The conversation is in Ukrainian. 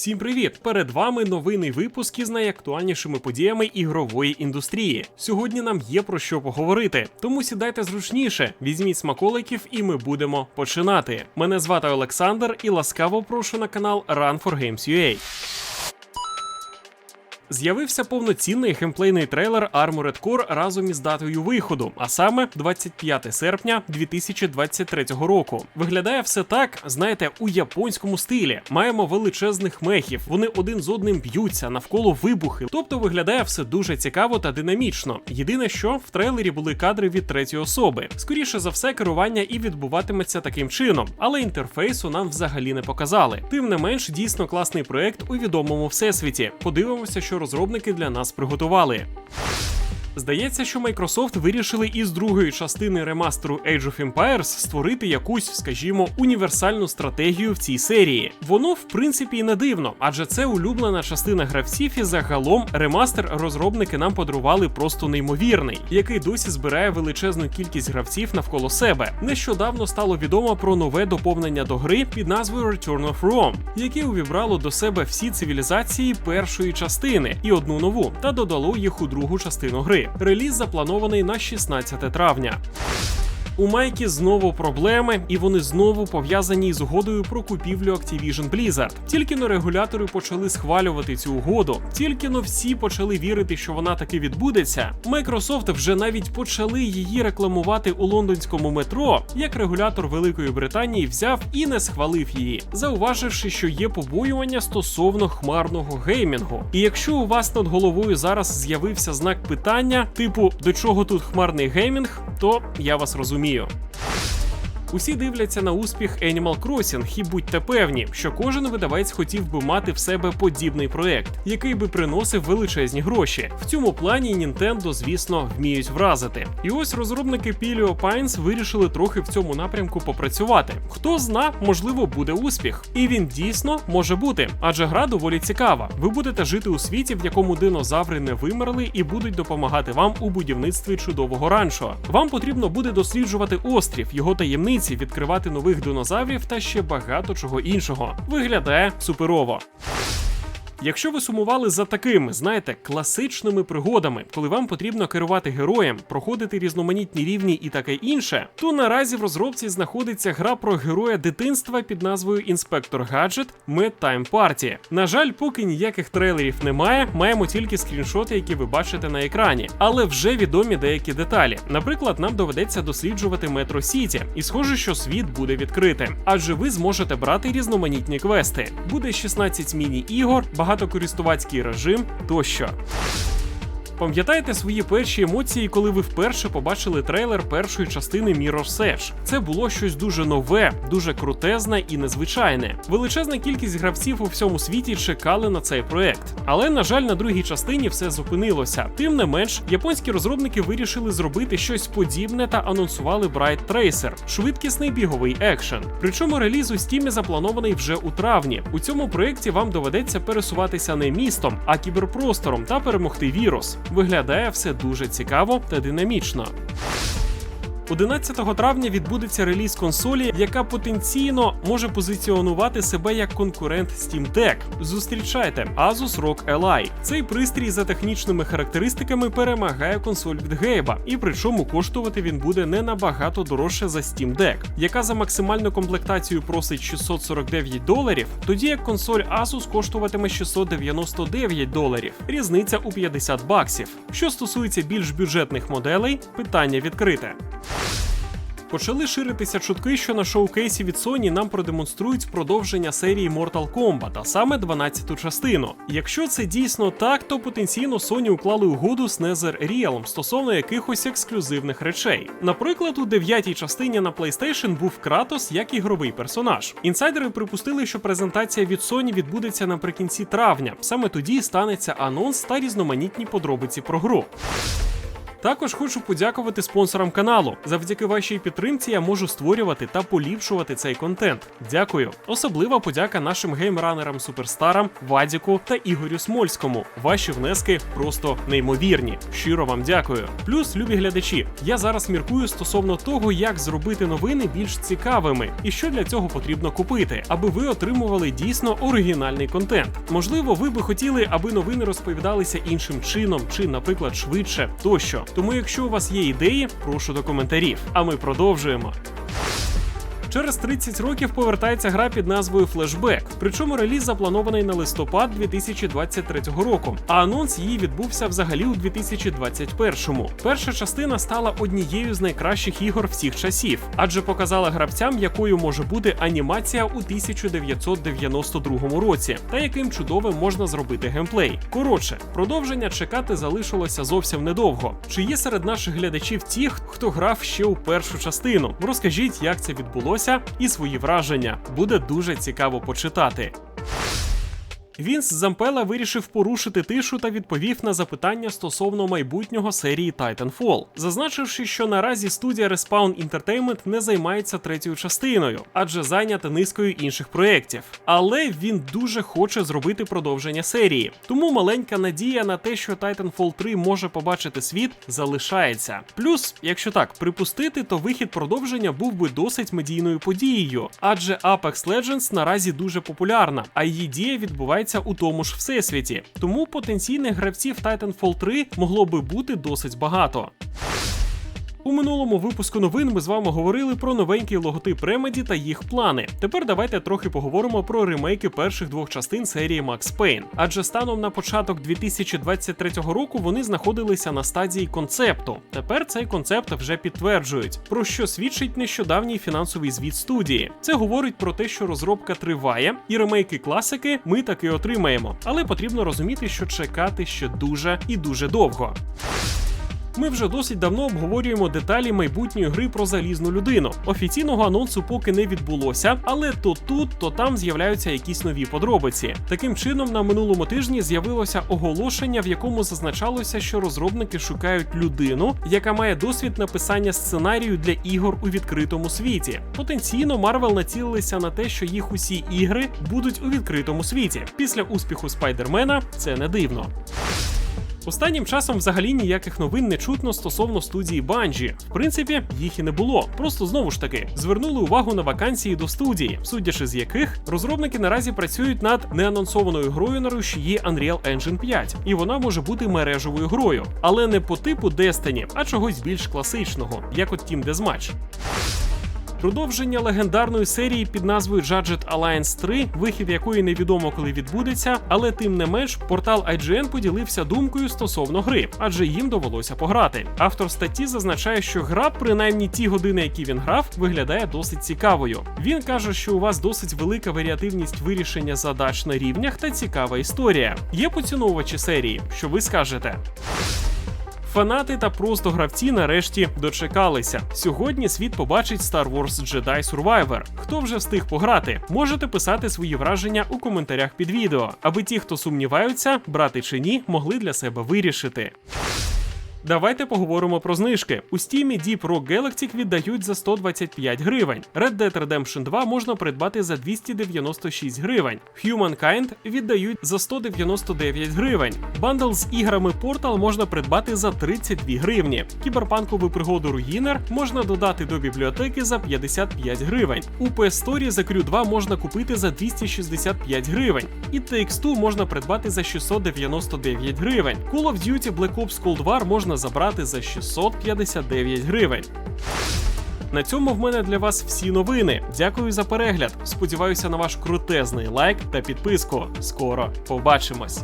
Всім привіт! Перед вами новинний випуск із найактуальнішими подіями ігрової індустрії. Сьогодні нам є про що поговорити, тому сідайте зручніше, візьміть смаколиків, і ми будемо починати. Мене звати Олександр і ласкаво прошу на канал Run for Games UA. З'явився повноцінний геймплейний трейлер Armored Core разом із датою виходу, а саме 25 серпня 2023 року. Виглядає все так, знаєте, у японському стилі. Маємо величезних мехів, вони один з одним б'ються навколо вибухи. Тобто виглядає все дуже цікаво та динамічно. Єдине, що в трейлері були кадри від третьої особи. Скоріше за все, керування і відбуватиметься таким чином, але інтерфейсу нам взагалі не показали. Тим не менш, дійсно класний проект у відомому всесвіті. Подивимося, що розробники для нас приготували. Здається, що Microsoft вирішили із другої частини ремастеру Age of Empires створити якусь, скажімо, універсальну стратегію в цій серії. Воно, в принципі, і не дивно, адже це улюблена частина гравців, і загалом ремастер розробники нам подарували просто неймовірний, який досі збирає величезну кількість гравців навколо себе. Нещодавно стало відомо про нове доповнення до гри під назвою Return of Rome, яке увібрало до себе всі цивілізації першої частини і одну нову, та додало їх у другу частину гри. Реліз запланований на 16 травня. У Майкі знову проблеми, і вони знову пов'язані з угодою про купівлю Activision Blizzard. Тільки но регулятори почали схвалювати цю угоду, тільки но всі почали вірити, що вона таки відбудеться. Microsoft вже навіть почали її рекламувати у лондонському метро, як регулятор Великої Британії взяв і не схвалив її, зауваживши, що є побоювання стосовно хмарного геймінгу. І якщо у вас над головою зараз з'явився знак питання, типу до чого тут хмарний геймінг, то я вас розумію. mio. Усі дивляться на успіх Animal Crossing і будьте певні, що кожен видавець хотів би мати в себе подібний проект, який би приносив величезні гроші. В цьому плані Nintendo, звісно, вміють вразити. І ось розробники Paleo Pines вирішили трохи в цьому напрямку попрацювати. Хто зна, можливо, буде успіх. І він дійсно може бути, адже гра доволі цікава. Ви будете жити у світі, в якому динозаври не вимерли і будуть допомагати вам у будівництві чудового ранчо. Вам потрібно буде досліджувати острів, його таємниці, відкривати нових динозаврів та ще багато чого іншого. Виглядає суперово. Якщо ви сумували за такими, знаєте, класичними пригодами, коли вам потрібно керувати героєм, проходити різноманітні рівні і таке інше, то наразі в розробці знаходиться гра про героя дитинства під назвою Інспектор Гаджет Mad Time Party. На жаль, поки ніяких трейлерів немає, маємо тільки скріншоти, які ви бачите на екрані, але вже відомі деякі деталі. Наприклад, нам доведеться досліджувати Метро Сіті, і схоже, що світ буде відкритим, адже ви зможете брати різноманітні квести. Буде 16 міні-ігор, багатокористувацький режим тощо. Пам'ятаєте свої перші емоції, коли ви вперше побачили трейлер першої частини Mirror's Edge? Це було щось дуже нове, дуже крутезне і незвичайне. Величезна кількість гравців у всьому світі чекали на цей проект. Але, на жаль, на другій частині все зупинилося. Тим не менш, японські розробники вирішили зробити щось подібне та анонсували Bright Tracer – швидкісний біговий екшен. Причому реліз у стімі запланований вже у травні. У цьому проєкті вам доведеться пересуватися не містом, а кіберпростором та перемогти вірус. Виглядає все дуже цікаво та динамічно. 11 травня відбудеться реліз консолі, яка потенційно може позиціонувати себе як конкурент Steam Deck. Зустрічайте Asus ROG Ally. Цей пристрій за технічними характеристиками перемагає консоль від Гейба, і причому коштувати він буде не набагато дорожче за Steam Deck, яка за максимальну комплектацію просить 649 доларів, тоді як консоль Asus коштуватиме 699 доларів. Різниця у 50 баксів. Що стосується більш бюджетних моделей, питання відкрите. Почали ширитися чутки, що на шоукейсі від Sony нам продемонструють продовження серії Mortal Kombat, а саме 12-ту частину. Якщо це дійсно так, то потенційно Sony уклали угоду з NetherRealm стосовно якихось ексклюзивних речей. Наприклад, у дев'ятій частині на PlayStation був Кратос як ігровий персонаж. Інсайдери припустили, що презентація від Sony відбудеться наприкінці травня. Саме тоді станеться анонс та різноманітні подробиці про гру. Також хочу подякувати спонсорам каналу. Завдяки вашій підтримці я можу створювати та поліпшувати цей контент. Дякую. Особлива подяка нашим геймранерам суперстарам, Вадіку та Ігорю Смольському. Ваші внески просто неймовірні. Щиро вам дякую. Плюс, любі глядачі, я зараз міркую стосовно того, як зробити новини більш цікавими і що для цього потрібно купити, аби ви отримували дійсно оригінальний контент. Можливо, ви би хотіли, аби новини розповідалися іншим чином, чи, наприклад, швидше тощо. Тому, якщо у вас є ідеї, прошу до коментарів. А ми продовжуємо. Через 30 років повертається гра під назвою Flashback. Причому реліз запланований на листопад 2023 року, а анонс її відбувся взагалі у 2021-му. Перша частина стала однією з найкращих ігор всіх часів, адже показала гравцям, якою може бути анімація у 1992 році, та яким чудовим можна зробити геймплей. Коротше, продовження чекати залишилося зовсім недовго. Чи є серед наших глядачів ті, хто грав ще у першу частину? Розкажіть, як це відбулося і свої враження. Буде дуже цікаво почитати. Вінс Зампела вирішив порушити тишу та відповів на запитання стосовно майбутнього серії Titanfall, зазначивши, що наразі студія Respawn Entertainment не займається третьою частиною, адже зайнята низкою інших проєктів. Але він дуже хоче зробити продовження серії. Тому маленька надія на те, що Titanfall 3 може побачити світ, залишається. Плюс, якщо так припустити, то вихід продовження був би досить медійною подією, адже Apex Legends наразі дуже популярна, а її дія відбувається у тому ж всесвіті. Тому потенційних гравців Titanfall 3 могло би бути досить багато. У минулому випуску новин ми з вами говорили про новенький логотип Remedy та їх плани. Тепер давайте трохи поговоримо про ремейки перших двох частин серії Max Payne. Адже станом на початок 2023 року вони знаходилися на стадії концепту. Тепер цей концепт вже підтверджують, про що свідчить нещодавній фінансовий звіт студії. Це говорить про те, що розробка триває, і ремейки класики ми таки отримаємо. Але потрібно розуміти, що чекати ще дуже і дуже довго. Ми вже досить давно обговорюємо деталі майбутньої гри про залізну людину. Офіційного анонсу поки не відбулося, але то тут, то там з'являються якісь нові подробиці. Таким чином, на минулому тижні з'явилося оголошення, в якому зазначалося, що розробники шукають людину, яка має досвід написання сценарію для ігор у відкритому світі. Потенційно Марвел націлилися на те, що їх усі ігри будуть у відкритому світі. Після успіху Спайдермена це не дивно. Останнім часом взагалі ніяких новин не чутно стосовно студії Bungie. В принципі, їх і не було. Просто знову ж таки звернули увагу на вакансії до студії, судячи з яких розробники наразі працюють над неанонсованою грою на рушії Unreal Engine 5, і вона може бути мережевою грою, але не по типу Destiny, а чогось більш класичного, як от Team Deathmatch. Продовження легендарної серії під назвою Judged Alliance 3, вихід якої невідомо коли відбудеться, але тим не менш портал IGN поділився думкою стосовно гри, адже їм довелося пограти. Автор статті зазначає, що гра, принаймні ті години, які він грав, виглядає досить цікавою. Він каже, що у вас досить велика варіативність вирішення задач на рівнях та цікава історія. Є поціновувачі серії, що ви скажете? Фанати та просто гравці нарешті дочекалися. Сьогодні світ побачить Star Wars Jedi Survivor. Хто вже встиг пограти? Можете писати свої враження у коментарях під відео, аби ті, хто сумніваються, брати чи ні, могли для себе вирішити. Давайте поговоримо про знижки. У стімі Deep Rock Galactic віддають за 125 гривень. Red Dead Redemption 2 можна придбати за 296 гривень. Humankind віддають за 199 гривень. Бандл з іграми Portal можна придбати за 32 гривні. Кіберпанкову пригоду Руїнер можна додати до бібліотеки за 55 гривень. У PS Store за Crew 2 можна купити за 265 гривень. І TX2 можна придбати за 699 гривень. Call of Duty Black Ops Cold War можна забрати за 659 гривень. На цьому в мене для вас всі новини. Дякую за перегляд. Сподіваюся на ваш крутезний лайк та підписку. Скоро побачимось.